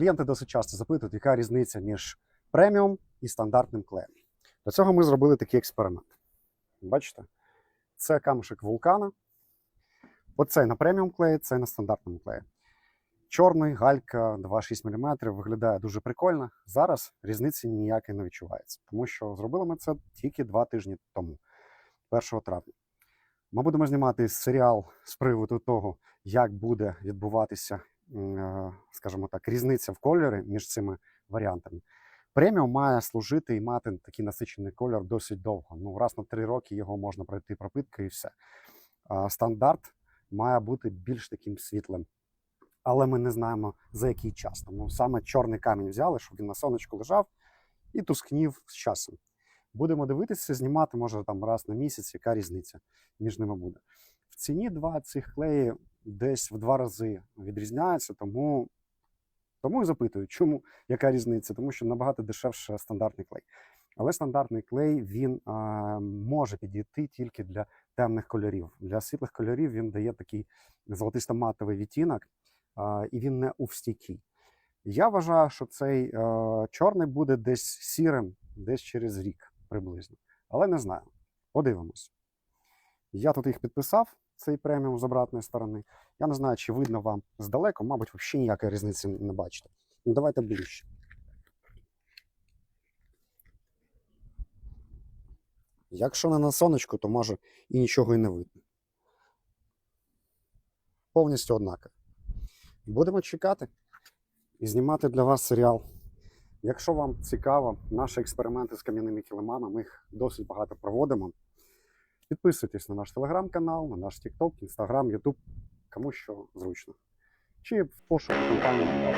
Клієнти досить часто запитують, яка різниця між преміум і стандартним клеєм. Для цього ми зробили такий експеримент. Бачите? Це камушек вулкана. Оцей на преміум клеї, це на стандартному клеї. Чорний, галька 2,6 мм виглядає дуже прикольно. Зараз різниці ніякої не відчувається, тому що зробили ми це тільки два тижні тому, 1 травня. Ми будемо знімати серіал з приводу того, як буде відбуватися, скажімо так, різниця в кольорі між цими варіантами. Преміум має служити і мати такий насичений кольор досить довго. Ну, раз на три роки його можна пройти пропитку і все. Стандарт має бути більш таким світлим. Але ми не знаємо за який час. Тому саме чорний камінь взяли, щоб він на сонечку лежав і тускнів з часом. Будемо дивитися, знімати, може там раз на місяць, яка різниця між ними буде. В ціні два цих клеї десь в два рази відрізняються, тому, тому і запитую, чому яка різниця? Тому що набагато дешевше стандартний клей. Але стандартний клей він а, може підійти тільки для темних кольорів. Для світлих кольорів він дає такий золотисто-матовий відтінок, а, і він не увстійкий. Я вважаю, що цей е, чорний буде десь сірим, десь через рік приблизно. Але не знаю. Подивимось. Я тут їх підписав, цей преміум з обратної сторони. Я не знаю, чи видно вам здалеку, мабуть, взагалі ніякої різниці не бачите. Ну, давайте ближче. Якщо не на сонечку, то може і нічого і не видно. Повністю однаково. Будемо чекати і знімати для вас серіал. Якщо вам цікаво, наші експерименти з кам'яними килимами, ми їх досить багато проводимо. Підписуйтесь на наш телеграм-канал, на наш TikTok, Instagram, YouTube, кому що зручно. Чи в пошуку компанії.